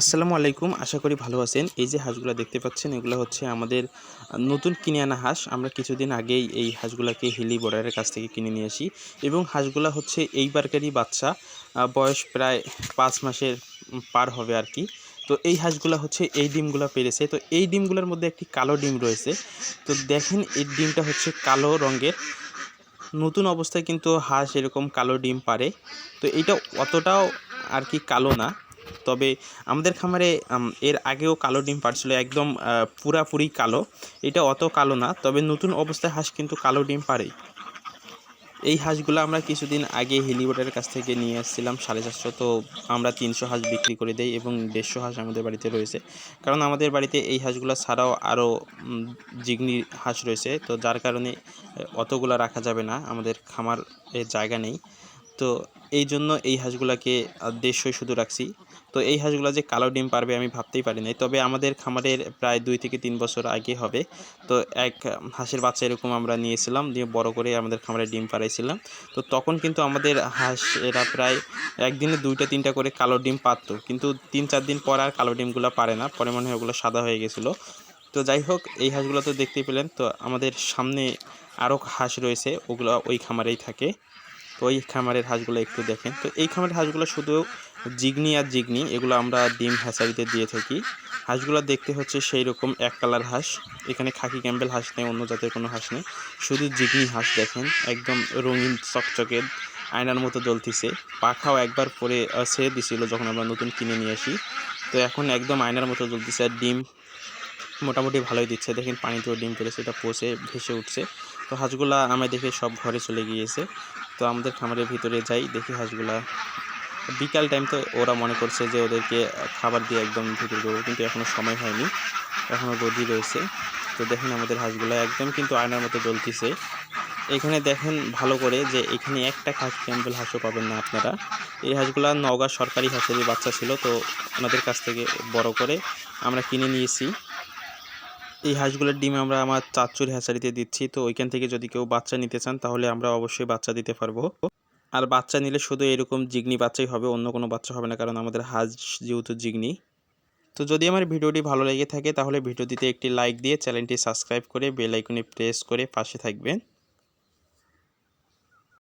আসসালামু আলাইকুম, আশা করি ভালো আছেন। এই যে হাঁসগুলো দেখতে পাচ্ছেন, এগুলো হচ্ছে আমাদের নতুন কিনে আনা হাঁস। আমরা কিছুদিন আগেই এই হাঁসগুলোকে হিলি বর্ডারের কাছ থেকে কিনে নিয়ে আসি এবং হাঁসগুলো হচ্ছে এইবারকারই বাচ্চা বয়স প্রায় পাঁচ মাসের পার হবে আর কি। তো এই হাঁসগুলো হচ্ছে এই ডিমগুলো পেরেছে। তো এই ডিমগুলোর মধ্যে একটি কালো ডিম রয়েছে। তো দেখেন, এই ডিমটা হচ্ছে কালো রঙের। নতুন অবস্থায় কিন্তু হাঁস এরকম কালো ডিম পারে। তো এইটা অতটাও আর কি কালো না। তবে আমাদের খামারে এর আগেও কালো ডিম পারছিল একদম পুরাপুরি কালো। এটা অত কালো না, তবে নতুন অবস্থায় হাঁস কিন্তু কালো ডিম পারে এই হাঁসগুলো আমরা কিছুদিন আগে হেলিবোর্ডের কাছ থেকে নিয়ে আসছিলাম সাড়ে চারশো। তো আমরা তিনশো হাঁস বিক্রি করে দেই এবং দেড়শো হাঁস আমাদের বাড়িতে রয়েছে। কারণ আমাদের বাড়িতে এই হাঁসগুলো ছাড়াও আরও জিগনি হাঁস রয়েছে। তো যার কারণে অতগুলো রাখা যাবে না, আমাদের খামার জায়গা নেই। তো এই জন্য এই হাঁসগুলোকে দেড়শোই শুধু রাখছি। তো এই হাঁসগুলো যে কালো ডিম পারবে আমি ভাবতেই পারি নাই তবে আমাদের খামারের প্রায় দুই থেকে তিন বছর আগে হবে। তো এক হাঁসের বাচ্চা এরকম আমরা নিয়েছিলাম দিয়ে বড় করে আমাদের খামারে ডিম পাড়াইছিলাম। তো তখন কিন্তু আমাদের হাঁস এরা প্রায় একদিনে দুইটা, তিনটা করে কালো ডিম পারতো কিন্তু তিন, চার দিন পর আর কালো ডিমগুলো পারে না। পরে মনে হয় ওগুলো সাদা হয়ে গেছিল। তো যাই হোক, এই হাঁসগুলো তো দেখতেই পেলেন। তো আমাদের সামনে আরও হাঁস রয়েছে। ওগুলো ওই খামারেই থাকে। তো ওই খামারের হাঁসগুলো একটু দেখেন। তো এই খামারের হাঁসগুলো শুধু জিগনি আর জিগনি, এগুলো আমরা ডিম হ্যাচারিতে দিয়ে থাকি। হাঁসগুলো দেখতে হচ্ছে সেই রকম এক কালার হাঁস। এখানে খাকি ক্যাম্বেল হাঁস নেই, অন্য জাতের কোনো হাঁস নেই। শুধু জিগনি হাঁস দেখেন, একদম রঙিন, চকচকে, আয়নার মতো জ্বলতিছে। পাখাও একবার পরে ছেড়ে দিছিল যখন আমরা নতুন কিনে নিয়ে আসি। তো এখন একদম আয়নার মতো জ্বলতিছে আর ডিম মোটামুটি ভালোই দিচ্ছে। দেখেন পানিতেও ডিম পেরেছে এটা পচে, ভেসে উঠছে। তো হাঁসগুলা আমায় দেখে সব ঘরে চলে গিয়েছে। তো আমাদের খামারের ভিতরে যাই, দেখি হাঁসগুলা। বিকাল টাইম তো ওরা মনে করছে যে ওদেরকে খাবার দিয়ে একদম ভিতরে দেবো কিন্তু এখনও সময় হয়নি। এখনও রোদই রয়েছে। তো দেখেন আমাদের হাঁসগুলো একদম কিন্তু আয়নার মতো জ্বলতেছে। এখানে দেখেন ভালো করে যে এখানে একটা খাস ক্যাম্বেল হাঁসও পাবেন না আপনারা। এই হাঁসগুলা নওগাঁ সরকারি হাঁসেরই বাচ্চা ছিল, তো ওনাদের কাছ থেকে বড় করে আমরা কিনে নিয়েছি। এই হাঁসগুলোর ডিম আমরা আমার চাচুর হ্যাচারিতে দিচ্ছি। তো ওইখান থেকে যদি কেউ বাচ্চা নিতে চান, তাহলে আমরা অবশ্যই বাচ্চা দিতে পারব। আর বাচ্চা নিলে শুধু এরকম জিগনি বাচ্চাই হবে, অন্য কোনো বাচ্চা হবে না, কারণ আমাদের হাঁস যেহেতু জিগনি। তো যদি আমার ভিডিওটি ভালো লেগে থাকে, তাহলে ভিডিও দিতে একটি লাইক দিয়ে চ্যানেলটি সাবস্ক্রাইব করে বেল আইকনে প্রেস করে পাশে থাকবেন।